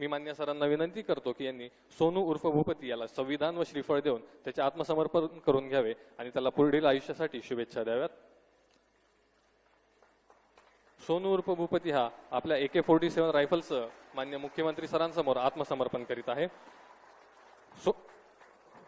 मी मान्य सरांना विनंती करतो की यांनी सोनू उर्फ भूपती याला संविधान व श्रीफळ देऊन त्याचे आत्मसमर्पण करून घ्यावे आणि त्याला पुढील आयुष्यासाठी शुभेच्छा द्याव्यात. सोनू उर्फ भूपती हा आपल्या ए के फोर्टी सेव्हन रायफलचं मान्य मुख्यमंत्री सरांसमोर आत्मसमर्पण करीत आहे. सो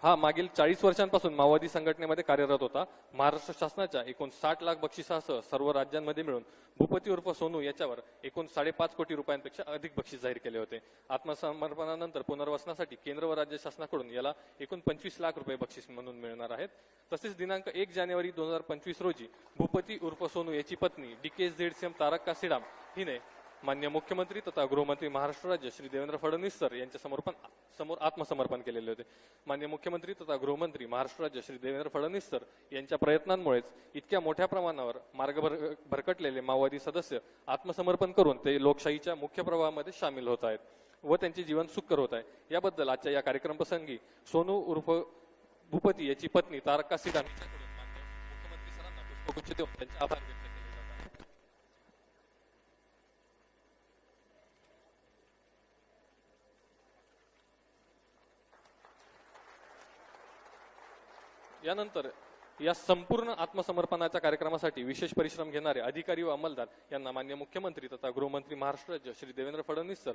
हा मागील चाळीस वर्षांपासून माओवादी संघटनेमध्ये कार्यरत होता. महाराष्ट्र शासनाच्या एकूण साठ लाख बक्षिसासह सर्व राज्यांमध्ये मिळून भूपती उर्फ सोनू याच्यावर एकूण साडेपाच कोटी रुपयांपेक्षा अधिक बक्षीस जाहीर केले होते. आत्मसमर्पणानंतर पुनर्वसनासाठी केंद्र व राज्य शासनाकडून याला एकूण पंचवीस लाख रुपये बक्षीस म्हणून मिळणार आहेत. तसेच दिनांक एक जानेवारी दोन हजार पंचवीस रोजी भूपती उर्फ सोनू याची पत्नी D K Z C M Tarak Kasidam हिने मान्य मुख्यमंत्री तथा गृहमंत्री महाराष्ट्र राज्य श्री देवेंद्र फडणवीस सर यांच्या समर्पण समोर आत्मसमर्पण केलेले होते. मान्य मुख्यमंत्री तथा गृहमंत्री महाराष्ट्र राज्य श्री देवेंद्र फडणवीस सर यांच्या प्रयत्नांमुळेच इतक्या मोठ्या प्रमाणावर मार्ग भर- भरकटलेले माओवादी सदस्य आत्मसमर्पण करून ते लोकशाहीच्या मुख्य प्रवाहामध्ये सामील होत आहेत व त्यांचे जीवन सुखकर होत आहे. याबद्दल आजच्या या कार्यक्रम प्रसंगी सोनू उर्फ भूपती याची पत्नी तारका सिदान मुख्यमंत्री सरांना पुष्पगुच्छ देऊन त्यांचे आभार व्यक्त यानंतर या संपूर्ण आत्मसमर्पणाच्या कार्यक्रमासाठी विशेष परिश्रम घेणारे अधिकारी व अंमलदार यांना मान्य मुख्यमंत्री तथा गृहमंत्री महाराष्ट्र राज्य श्री देवेंद्र फडणवीस सर